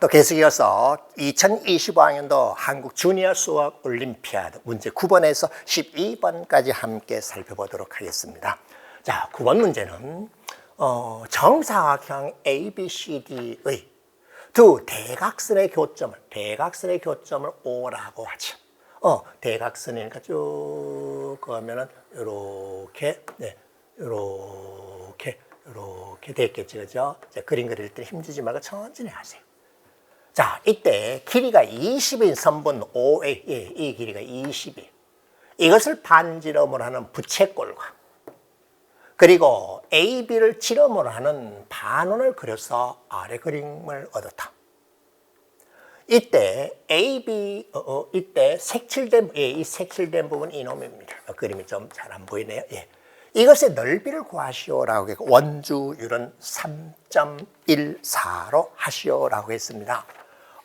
또 계속 이어서 2025학년도 한국 주니어 수학 올림피아드 문제 9번에서 12번까지 함께 살펴보도록 하겠습니다. 자, 9번 문제는 어, 정사각형 ABCD의 두 대각선의 교점을 대각선의 교점을 O라고 하죠. 어, 대각선이니까 쭉 그러면은 요렇게 네, 요렇게 요렇게 됐겠죠, 그죠? 자, 그림 그릴 때 힘주지 말고 천천히 하세요. 자, 이때 길이가 20인 선분 OA, 예, 이 길이가 20이. 이것을 반지름으로 하는 부채꼴과 그리고 AB를 지름으로 하는 반원을 그려서 아래 그림을 얻었다. 이때 AB, 어, 어, 이때 색칠된, 예, 이 색칠된 부분 이놈입니다. 어, 그림이 좀 잘 안 보이네요. 예. 이것의 넓이를 구하시오라고 했고, 원주율은 3.14로 하시오라고 했습니다.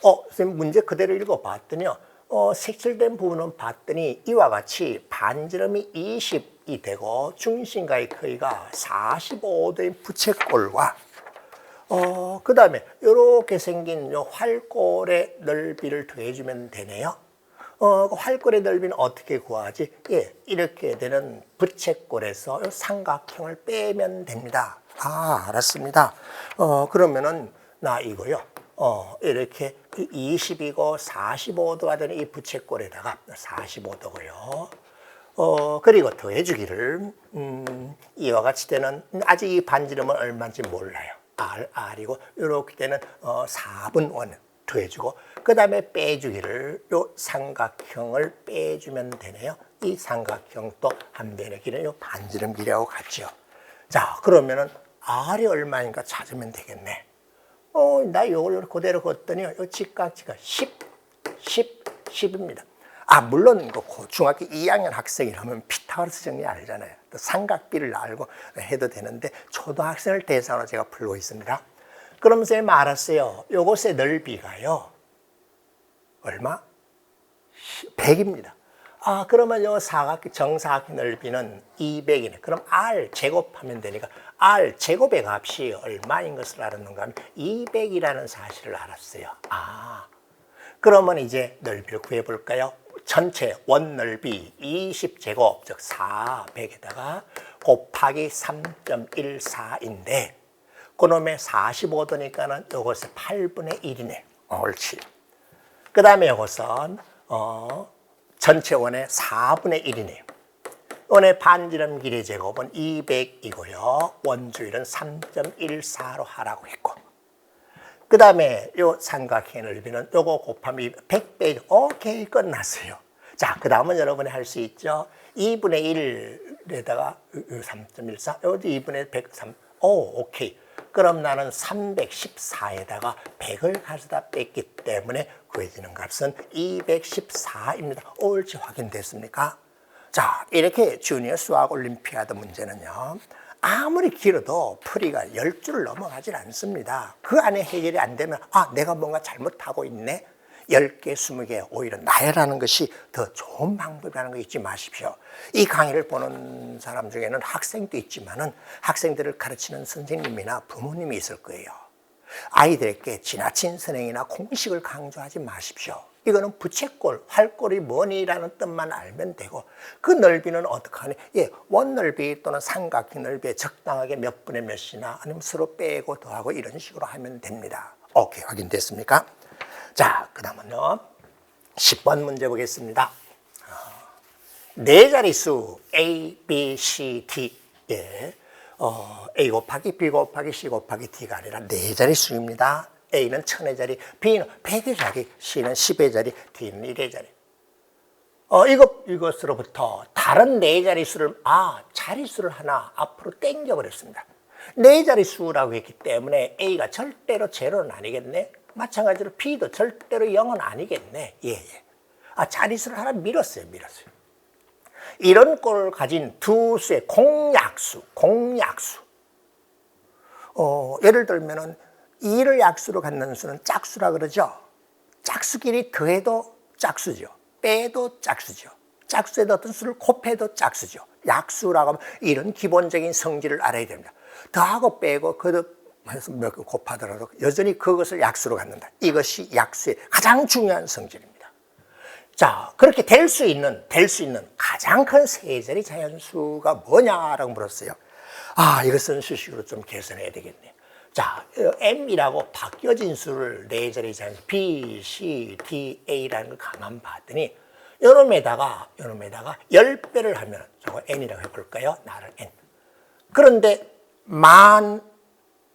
어, 선생님 문제 그대로 읽어봤더니요. 어, 색칠된 부분은 봤더니 이와 같이 반지름이 20이 되고 중심과의 크기가 45도인 부채꼴과 어, 그 다음에 이렇게 생긴 요 활골의 넓이를 더해주면 되네요. 어, 그 활골의 넓이는 어떻게 구하지? 예, 이렇게 되는 부채꼴에서 요 삼각형을 빼면 됩니다. 아, 알았습니다. 어, 그러면은 나 이거요. 어, 이렇게 20이고 45도가 되는 이 부채꼴에다가 45도고요. 어, 그리고 더해주기를, 음, 이와 같이 되는, 아직 이 반지름은 얼마인지 몰라요. R, R이고, 이렇게 되는, 어, 4분 원 더해주고, 그 다음에 빼주기를, 요 삼각형을 빼주면 되네요. 이 삼각형도 한 변의 길은 요 반지름 길이하고 같죠. 자, 그러면은 R이 얼마인가 찾으면 되겠네. 어, 나 요걸 그대로 걷더니 요 직각지가 10, 10, 10입니다. 아, 물론 그 중학교 2학년 학생이라면 피타고라스 정리 알잖아요. 또 삼각비를 알고 해도 되는데 초등학생을 대상으로 제가 풀고 있습니다. 선생님 알았어요. 요것의 넓이가요. 얼마? 100입니다. 아, 그러면 요 사각형, 정사각형 넓이는 200이네. 그럼 R 제곱하면 되니까 R 제곱의 값이 얼마인 것을 알았는가 하면 200이라는 사실을 알았어요. 아, 그러면 이제 넓이를 구해볼까요? 전체 원 넓이 20제곱, 즉 400에다가 곱하기 3.14인데 그놈의 45도니까는 이것의 8분의 1이네. 옳지. 그 다음에 이것은 어, 전체 원의 4분의 1이네요. 원의 반지름 길이 제곱은 200이고요. 원주율은 3.14로 하라고 했고. 그 다음에 요 삼각형 넓이는 요거 곱하면 100배, 오케이, 끝났어요. 자, 그 다음은 여러분이 할 수 있죠. 2분의 1에다가 3.14, 여기 2분의 103, 오, 오케이. 그럼 나는 314에다가 100을 가져다 뺐기 때문에 구해지는 값은 214입니다. 옳지 확인됐습니까? 자, 이렇게 주니어 수학 올림피아드 문제는요. 아무리 길어도 풀이가 10줄을 넘어가질 않습니다. 그 안에 해결이 안 되면 아, 내가 뭔가 잘못하고 있네. 10개, 20개 오히려 나열하는 것이 더 좋은 방법이라는 거 잊지 마십시오. 이 강의를 보는 사람 중에는 학생도 있지만은 학생들을 가르치는 선생님이나 부모님이 있을 거예요. 아이들에게 지나친 선행이나 공식을 강조하지 마십시오. 이거는 부채꼴, 활꼴이 뭐니라는 뜻만 알면 되고 그 넓이는 어떻게 하니? 예, 원 넓이 또는 삼각형 넓이에 적당하게 몇 분의 몇이나 아니면 서로 빼고 더하고 이런 식으로 하면 됩니다. 오케이, 확인됐습니까? 자, 그 다음은요. 10번 문제 보겠습니다. 네 자릿수 A, B, C, D. 예. 어, A 곱하기 B 곱하기 C 곱하기 D가 아니라 네 자릿수입니다. A는 천의 자리, B는 백의 자리, C는 십의 자리, D는 일의 자리. 어, 이것, 이것으로부터 다른 네 자릿수를, 아, 자릿수를 하나 앞으로 땡겨버렸습니다. 네 자릿수라고 했기 때문에 A가 절대로 제로는 아니겠네. 마찬가지로 B도 절대로 0은 아니겠네. 예, 예. 아, 자릿수를 하나 밀었어요, 밀었어요. 이런 꼴을 가진 두 수의 공약수, 공약수. 어, 예를 들면은 2를 약수로 갖는 수는 짝수라 그러죠. 짝수끼리 더해도 짝수죠. 빼도 짝수죠. 짝수에도 어떤 수를 곱해도 짝수죠. 약수라고 하면 이런 기본적인 성질을 알아야 됩니다. 더하고 빼고 그 몇개 곱하더라도 여전히 그것을 약수로 갖는다. 이것이 약수의 가장 중요한 성질입니다. 자, 그렇게 될 수 있는, 될 수 있는 가장 큰 세자리 자연수가 뭐냐라고 물었어요. 아, 이것은 수식으로 좀 계산해야 되겠네요. 자, 어, m이라고 바뀌어진 수를 네 자리 자연수 B, C, D, A라는 걸 가만 봤더니 요놈에다가, 요놈에다가 10배를 하면 저거 n이라고 해볼까요? 나를 n. 그런데 만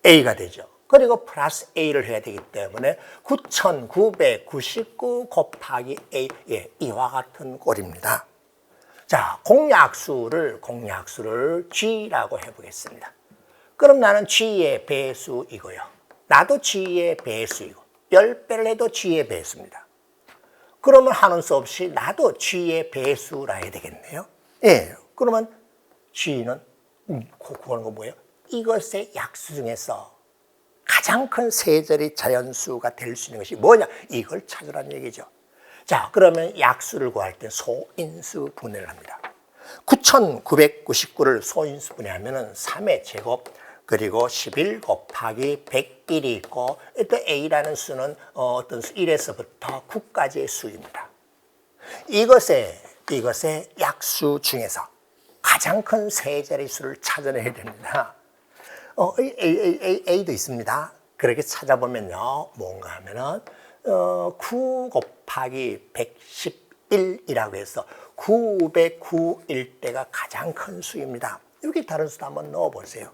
A가 되죠. 그리고 플러스 A를 해야 되기 때문에 9,999 곱하기 A, 예, 이와 같은 꼴입니다. 자, 공약수를, 공약수를 G라고 해보겠습니다. 그럼 나는 G의 배수이고요. 나도 G의 배수이고, 10배를 해도 G의 배수입니다. 그러면 하는 수 없이 나도 G의 배수라 해야 되겠네요. 예, 그러면 G는, 음, 구하는 거 뭐예요? 이것의 약수 중에서 가장 큰 세절의 자연수가 될 수 있는 것이 뭐냐? 이걸 찾으라는 얘기죠. 자, 그러면 약수를 구할 때 소인수 분해를 합니다. 9,999를 소인수 분해하면은 3의 제곱 그리고 11 곱하기 101이 있고 또 A라는 수는 어떤 수 1에서부터 9까지의 수입니다. 이것의 이것의 약수 중에서 가장 큰 세 자릿수를 찾아내야 됩니다. 어, A, A, A, A, A도 있습니다. 그렇게 찾아보면요, 뭔가 하면은, 어, 9 곱하기 111이라고 해서 909일 때가 가장 큰 수입니다. 여기 다른 수도 한번 넣어보세요.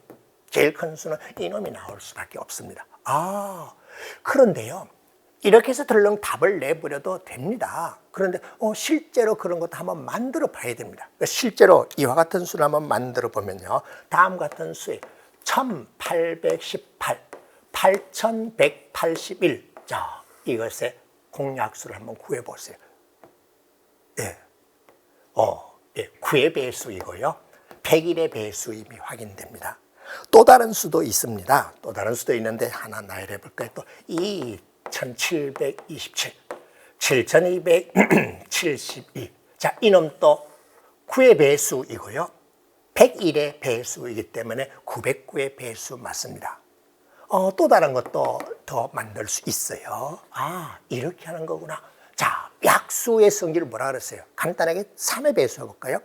제일 큰 수는 이놈이 나올 수밖에 없습니다. 아, 그런데요. 이렇게 해서 덜렁 답을 내버려도 됩니다. 그런데 어, 실제로 그런 것도 한번 만들어 봐야 됩니다. 그러니까 실제로 이와 같은 수를 한번 만들어 보면요. 다음 같은 수에 1818, 8181. 자, 이것의 공약수를 한번 구해 보세요. 예. 어, 예. 9의 배수이고요. 100일의 배수임이 확인됩니다. 또 다른 수도 있습니다. 또 다른 수도 있는데 하나 나열해 볼까요? 또 2727, 7272. 자, 이놈 또 9의 배수이고요. 101의 배수이기 때문에 909의 배수 맞습니다. 어, 또 다른 것도 더 만들 수 있어요. 아, 이렇게 하는 거구나. 자, 약수의 성질을 뭐라 그랬어요? 간단하게 3의 배수 해볼까요?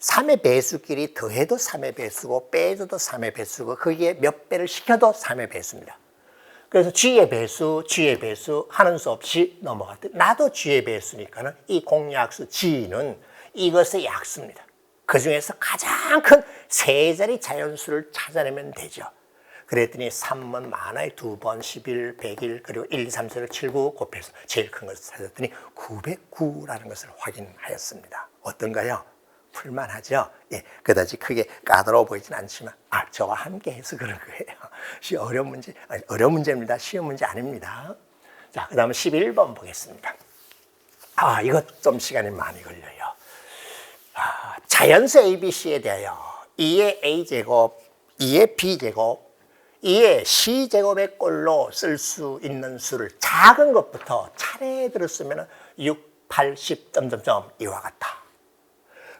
3의 배수끼리 더해도 3의 배수고 빼줘도 3의 배수고 거기에 몇 배를 시켜도 3의 배수입니다. 그래서 G의 배수, G의 배수 하는 수 없이 넘어갔대. 나도 G의 배수니까는 이 공약수 G는 이것의 약수입니다. 그 중에서 가장 큰 세 자리 자연수를 찾아내면 되죠. 그랬더니 3은 많아요. 두 번, 11, 100일, 그리고 1, 2, 3, 4를 7, 9 곱해서 제일 큰 것을 찾았더니 909라는 것을 확인하였습니다. 어떤가요? 풀만하죠? 예, 그다지 크게 까다로워 보이진 않지만, 아, 저와 함께 해서 그런 거예요. 시 어려운 문제, 아니, 어려운 문제입니다. 쉬운 문제 아닙니다. 자, 그 다음에 11번 보겠습니다. 아, 이것 좀 시간이 많이 걸려요. 아, 자연수 ABC에 대하여 2의 A제곱, 2의 B제곱, 2의 C제곱의 꼴로 쓸 수 있는 수를 작은 것부터 차례 들었으면 6, 8, 10, 점점점 이와 같다.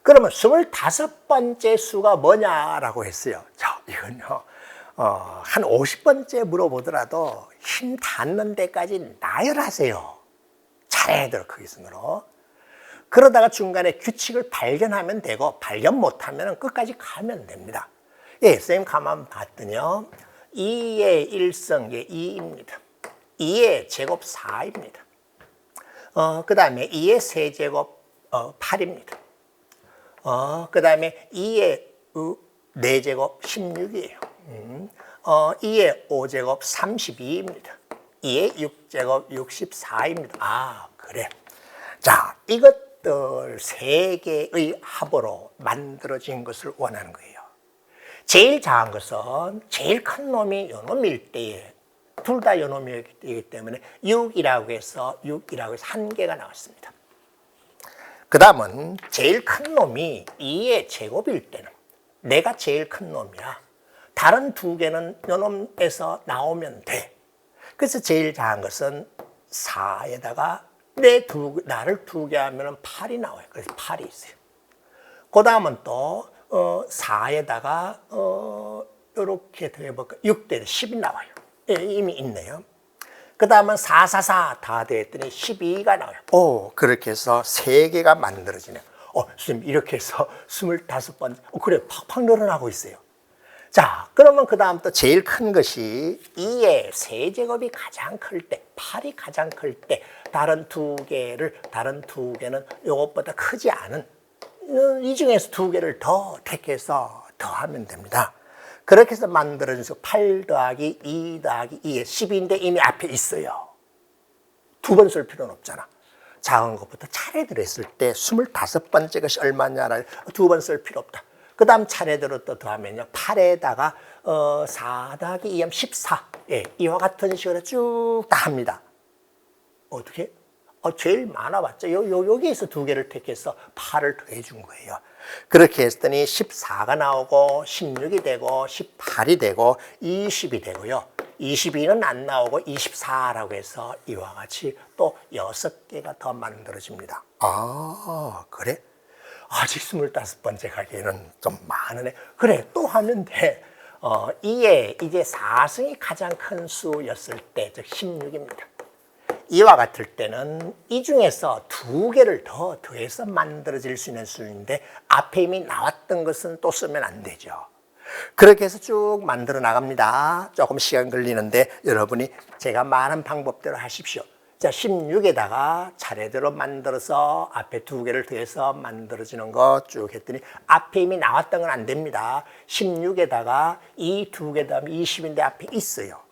그러면 25번째 수가 뭐냐라고 했어요. 자, 이건요. 어, 한 50번째 물어보더라도 힘 닿는 데까지 나열하세요. 차례대로 크게 순으로. 그러다가 중간에 규칙을 발견하면 되고 발견 못하면 끝까지 가면 됩니다. 예, 선생님 가만 봤더니요. 2의 1승 2입니다. 2의 제곱 4입니다. 어, 그 다음에 2의 세제곱 어, 8입니다. 어, 그 다음에 2의 4제곱 16이에요. 음. 어, 2의 5제곱 32입니다. 2의 6제곱 64입니다. 아, 그래. 자, 이 것들 세 개의 합으로 만들어진 것을 원하는 거예요. 제일 작은 것은 제일 큰 놈이 요 놈일 때에 둘 다 요 놈이기 때문에 6이라고 해서 6이라고 해서 한 개가 나왔습니다. 그 다음은 제일 큰 놈이 2의 제곱일 때는 내가 제일 큰 놈이야. 다른 두 개는 요 놈에서 나오면 돼. 그래서 제일 작은 것은 4에다가 내 두, 나를 두개 하면 8이 나와요. 그래서 8이 있어요. 그 다음은 또, 어, 4에다가, 어, 이렇게 더해볼까? 6대 10이 나와요. 예, 이미 있네요. 그 다음은 444다 더했더니 12가 나와요. 오, 그렇게 해서 3개가 만들어지네요. 어, 선생님, 이렇게 해서 25번, 어, 그래, 팍팍 늘어나고 있어요. 자, 그러면 그 다음 또 제일 큰 것이 2의 세제곱이 가장 클 때, 8이 가장 클 때, 다른 두 개를, 다른 두 개는 이것보다 크지 않은, 어, 이 중에서 두 개를 더 택해서 더하면 됩니다. 그렇게 해서 만들어진 수 8 더하기 2 더하기 2의 10인데 이미 앞에 있어요. 두 번 쓸 필요는 없잖아. 작은 것부터 차례대로 했을 때 25번째 것이 얼마냐라 두번 쓸 필요 없다. 그 다음 차례대로 또 더하면요. 8에다가 어, 4 더하기 2하면 14. 예, 이와 같은 식으로 쭉 다 합니다. 어떻게? 어, 제일 많아봤죠. 요, 요, 여기에서 두 개를 택해서 8을 더해준 거예요. 그렇게 했더니 14가 나오고 16이 되고 18이 되고 20이 되고요. 22는 안 나오고 24라고 해서 이와 같이 또 6개가 더 만들어집니다. 아, 그래? 아직 25번째 가기에는 좀 많으네. 그래, 또 하면 돼. 어, 이에 이제 4승이 가장 큰 수였을 때, 즉 16입니다. 이와 같을 때는 이 중에서 두 개를 더 더해서 만들어질 수 있는 수인데 앞에 이미 나왔던 것은 또 쓰면 안 되죠. 그렇게 해서 쭉 만들어 나갑니다. 조금 시간 걸리는데 여러분이 제가 말한 방법대로 하십시오. 자, 16에다가 차례대로 만들어서 앞에 두 개를 더해서 만들어지는 거쭉 했더니 앞에 이미 나왔던 건 안 됩니다. 16에다가 이 두개 더하면 20인데 앞에 있어요.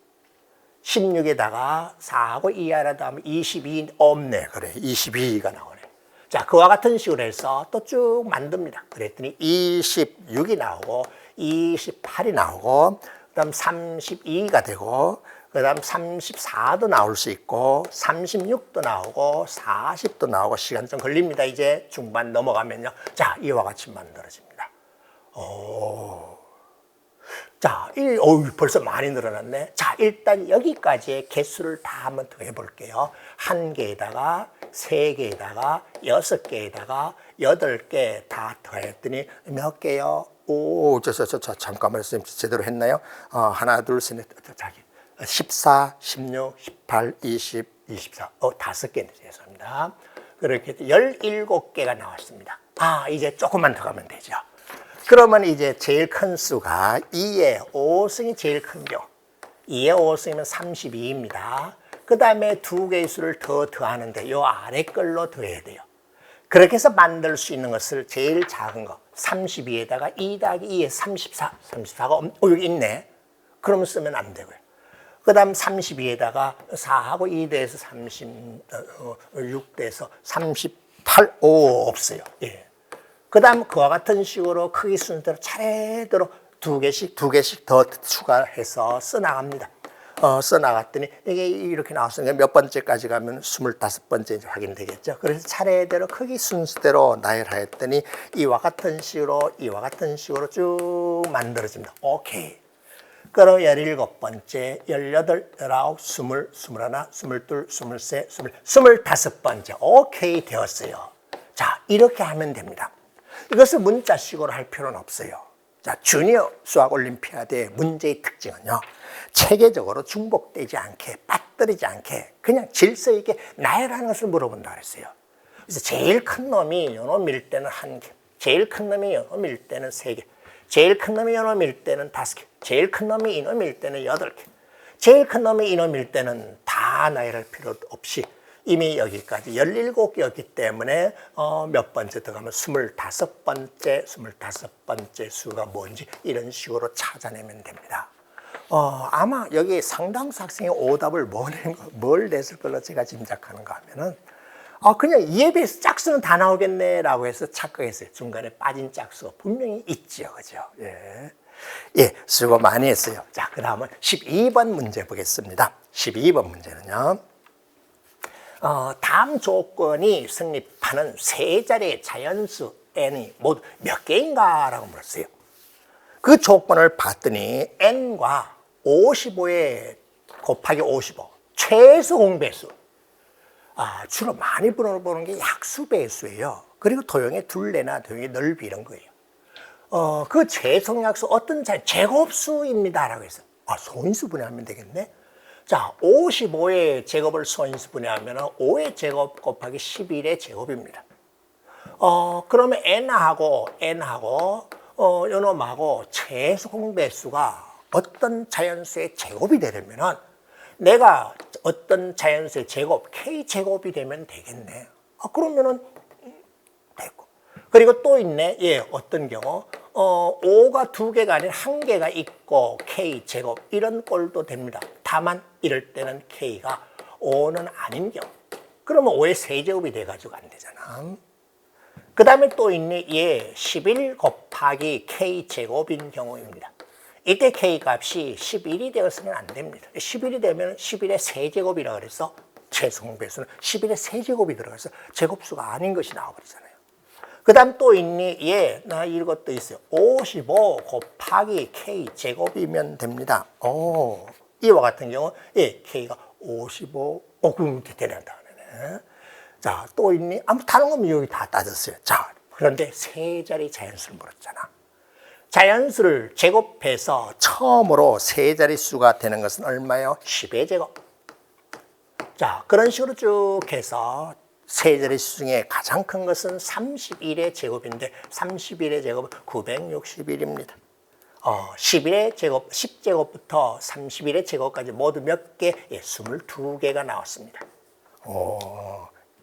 16에다가 4하고 2 하나 더하면 22 없네. 그래. 22가 나오네. 자, 그와 같은 식으로 해서 또 쭉 만듭니다. 그랬더니 26이 나오고 28이 나오고 그다음 32가 되고 그다음 34도 나올 수 있고 36도 나오고 40도 나오고 시간 좀 걸립니다. 이제 중반 넘어가면요. 자, 이와 같이 만들어집니다. 오. 자, 이, 어우, 벌써 많이 늘어났네. 자, 일단 여기까지의 개수를 다 한번 더 해볼게요. 한 개에다가, 세 개에다가, 여섯 개에다가, 여덟 개 다 더했더니 몇 개요? 오, 저, 저, 저, 저 잠깐만요. 선생님, 제대로 했나요? 어, 하나, 둘, 셋, 넷, 저, 자기. 14, 16, 18, 20, 24. 어, 다섯 개네. 죄송합니다. 그렇게 17개가 나왔습니다. 아, 이제 조금만 더 가면 되죠. 그러면 이제 제일 큰 수가 2의 5승이 제일 큰 경우. 2의 5승이면 32입니다. 그 다음에 두 개의 수를 더 더하는데 요 아래 걸로 더해야 돼요. 그렇게 해서 만들 수 있는 것을 제일 작은 거 32에다가 2 더하기 2에 34. 34가 어, 여기 있네. 그러면 쓰면 안 되고요. 그 다음 32에다가 4하고 2 대해서 36 대해서 38. 오, 없어요. 예. 그 다음 그와 같은 식으로 크기 순서대로 차례대로 두 개씩 두 개씩 더 추가해서 써나갑니다. 어, 써나갔더니 이게 이렇게 나왔으니까 몇 번째까지 가면 스물다섯 번째 확인되겠죠. 그래서 차례대로 크기 순서대로 나열하였더니 이와 같은 식으로 이와 같은 식으로 쭉 만들어집니다. 오케이. 그럼 열일곱 번째, 열여덟, 열아홉, 스물, 스물하나, 스물둘, 스물셋, 스물, 스물다섯 번째. 오케이 되었어요. 자, 이렇게 하면 됩니다. 이것을 문자식으로 할 필요는 없어요. 자, 주니어 수학 올림피아드의 문제의 특징은요. 체계적으로 중복되지 않게, 빠뜨리지 않게, 그냥 질서 있게 나열하는 것을 물어본다 그랬어요. 그래서 제일 큰 놈이 밀 때는 한 개, 제일 큰 놈이 밀 때는 세 개, 제일 큰 놈이 밀 때는 다섯 개, 제일 큰 놈이 밀 때는 여덟 개, 제일 큰 놈이 밀 때는 다 나열할 필요 없이 이미 여기까지 17개였기 때문에 어, 몇 번째 들어가면 25번째, 25번째 수가 뭔지 이런 식으로 찾아내면 됩니다. 어, 아마 여기 상당수 학생이 오답을 뭘, 냈을 걸로 제가 짐작하는가 하면은 어, 그냥 이에 비해서 짝수는 다 나오겠네라고 해서 착각했어요. 중간에 빠진 짝수가 분명히 있죠. 그죠? 예. 예, 수고 많이 했어요. 자, 그 다음은 12번 문제 보겠습니다. 12번 문제는요. 어, 다음 조건이 성립하는 세 자리의 자연수 n이 모두 몇 개인가 라고 물었어요. 그 조건을 봤더니 n과 55에 곱하기 55 최소 공배수. 아, 주로 많이 물어보는 게 약수 배수예요. 그리고 도형의 둘레나 도형의 넓이 이런 거예요. 어, 그 최성약수 어떤 자 제곱수입니다라고 했어요. 아, 소인수 분해하면 되겠네. 자, 55의 제곱을 소인수 분해하면 5의 제곱 곱하기 11의 제곱입니다. 어, 그러면 n하고 n하고 어, 요놈하고 최소 공배수가 어떤 자연수의 제곱이 되려면은 내가 어떤 자연수의 제곱 k 제곱이 되면 되겠네. 아, 그러면은 됐고. 그리고 또 있네. 예, 어떤 경우 어, 5가 두 개가 아닌 한 개가 있고 k 제곱 이런 꼴도 됩니다. 다만 이럴 때는 k가 5는 아닌 경우. 그러면 5의 세제곱이 돼가지고 안 되잖아. 그 다음에 또 있네. 예, 11 곱하기 k 제곱인 경우입니다. 이때 k 값이 11이 되었으면 안 됩니다. 11이 되면 11의 세제곱이라 그래서 최소공배수는 11의 세제곱이 들어가서 제곱수가 아닌 것이 나와버리잖아요. 그 다음 또 있니? 예, 나 이것도 있어요. 55 곱하기 k 제곱이면 됩니다. 오, 이와 같은 경우, 예, k가 55, 어, 그럼. 네. 자, 또 있니? 아무 다른 거면 여기 다 따졌어요. 자, 그런데 세 자리 자연수를 물었잖아. 자연수를 제곱해서 처음으로 세 자리 수가 되는 것은 얼마요? 10의 제곱. 자, 그런 식으로 쭉 해서 세 자리 수 중에 가장 큰 것은 31의 제곱인데 31의 제곱은 961입니다. 어, 11의 제곱, 10제곱부터 31의 제곱까지 모두 몇 개? 예, 22개가 나왔습니다. 오,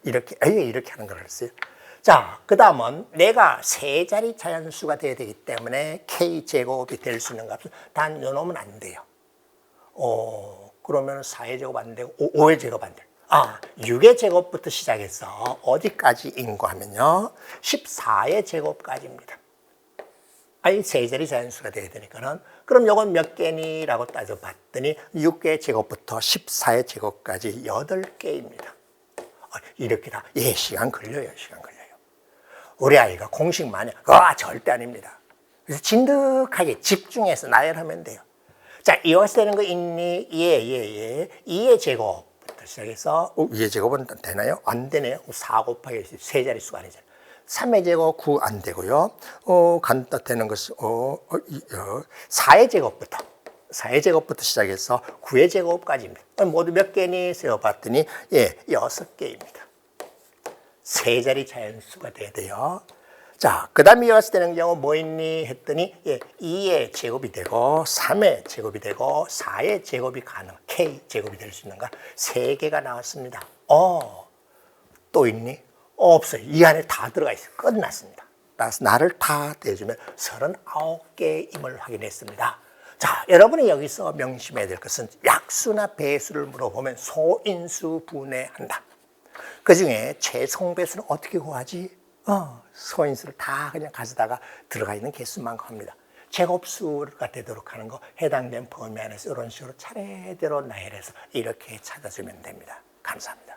이렇게, 에이, 이렇게 하는 걸 했어요. 자, 그 다음은 내가 세 자리 자연수가 돼야 되기 때문에 K제곱이 될 수 있는 값은 단 요놈은 안 돼요. 어, 그러면 4의 제곱 안 되고 5, 의 제곱 안 돼요. 아, 6의 제곱부터 시작해서 어디까지인 거 하면요. 14의 제곱까지입니다. 아니, 세 자리 자연수가 돼야 되니까는 그럼 요건 몇 개니 라고 따져봤더니 6의 제곱부터 14의 제곱까지 8개입니다. 아, 이렇게 다, 예, 시간 걸려요, 시간 걸려요. 우리 아이가 공식 많이, 아, 절대 아닙니다. 그래서 진득하게 집중해서 나열하면 돼요. 자, 이어되는 거 있니? 예, 예, 예. 2의 제곱 부터 시작해서, 어, 2의 제곱은 되나요? 안 되네요. 4 곱하기 세 자리 수가 아니잖아요. 3의 제곱 9 안 되고요. 어, 간다 되는 것이, 어, 어, 이, 어, 4의 제곱부터. 4의 제곱부터 시작해서 9의 제곱까지입니다. 그럼 모두 몇 개니 세어봤더니, 예, 6개입니다. 세 자리 자연수가 돼야 돼요. 자, 그 다음에 이어서 되는 경우 뭐 있니? 했더니, 예, 2의 제곱이 되고, 3의 제곱이 되고, 4의 제곱이 가능, K 제곱이 될 수 있는가? 세 개가 나왔습니다. 어, 또 있니? 없어요. 이 안에 다 들어가 있어요. 끝났습니다. 따라서 나를 다 대주면 39개임을 확인했습니다. 자, 여러분이 여기서 명심해야 될 것은 약수나 배수를 물어보면 소인수 분해한다. 그 중에 최송배수는 어떻게 구하지? 어, 소인수를 다 그냥 가져다가 들어가 있는 개수만 구합니다. 제곱수가 되도록 하는 거 해당된 범위 안에서 이런 식으로 차례대로 나열해서 이렇게 찾아주면 됩니다. 감사합니다.